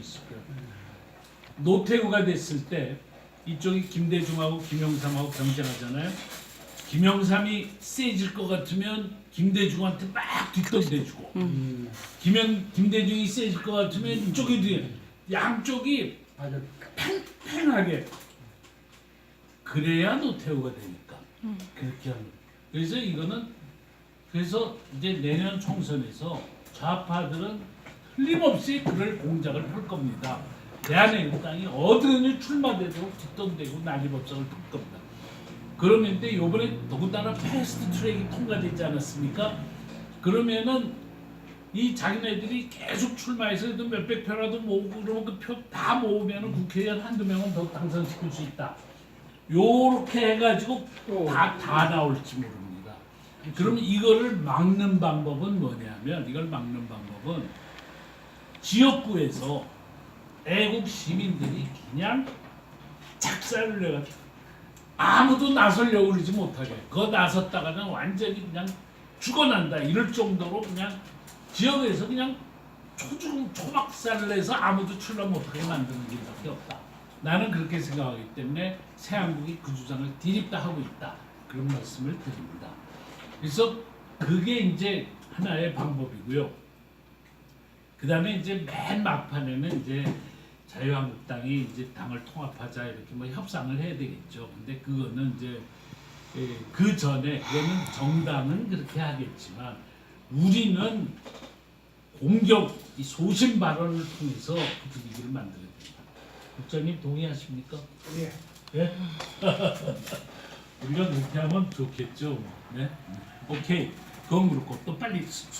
있을 거예요. 노태우가 됐을 때 이쪽이 김대중하고 김영삼하고 경쟁하잖아요. 김영삼이 세질 것 같으면 김대중한테 막 뒷돈대주고 김영 김대중이 세질 것 같으면 이쪽이 뒤에 양쪽이 맞아. 팽팽하게 그래야 노태우가 되니까 그렇게 하는. 그래서 이거는 그래서 이제 내년 총선에서 좌파들은 틀림없이 그럴 공작을 펼 겁니다. 대한민국당이 어디든지 출마돼도 뒷돈대고 난리법석을 펼 겁니다. 그러는데 요번에 더군다나 패스트 트랙이 통과되지 않았습니까? 그러면은 이 자기네들이 계속 출마해서 도 몇백 표라도 모으고 그러면 그 표 다 모으면은 국회의원 한두 명은 더 당선시킬 수 있다. 요렇게 해가지고 또 다, 다 나올지 모릅니다. 그럼 이거를 막는 방법은 뭐냐면 이걸 막는 방법은 지역구에서 애국 시민들이 그냥 작살을 내가지고 아무도 나설려고 그러지 못하게 그거 나섰다가는 완전히 그냥 죽어난다 이럴 정도로 그냥 지역에서 그냥 초중 초박살을 내서 아무도 출마 못하게 만드는 길밖에 없다. 나는 그렇게 생각하기 때문에 새한국이 그 주장을 디립다 하고 있다. 그런 말씀을 드립니다. 그래서 그게 이제 하나의 방법이고요. 그 다음에 이제 맨 막판에는 이제 자유한국당이 이제 당을 통합하자 이렇게 뭐 협상을 해야 되겠죠. 근데 그거는 이제 예, 그 전에 그거는 정당은 그렇게 하겠지만 우리는 공격 이 소신 발언을 통해서 그 분위기를 만들어야 된다. 국장님 동의하십니까? 예. 예? 우리가 그렇게 하면 좋겠죠. 네? 오케이. 그건 그렇고 또 빨리 수-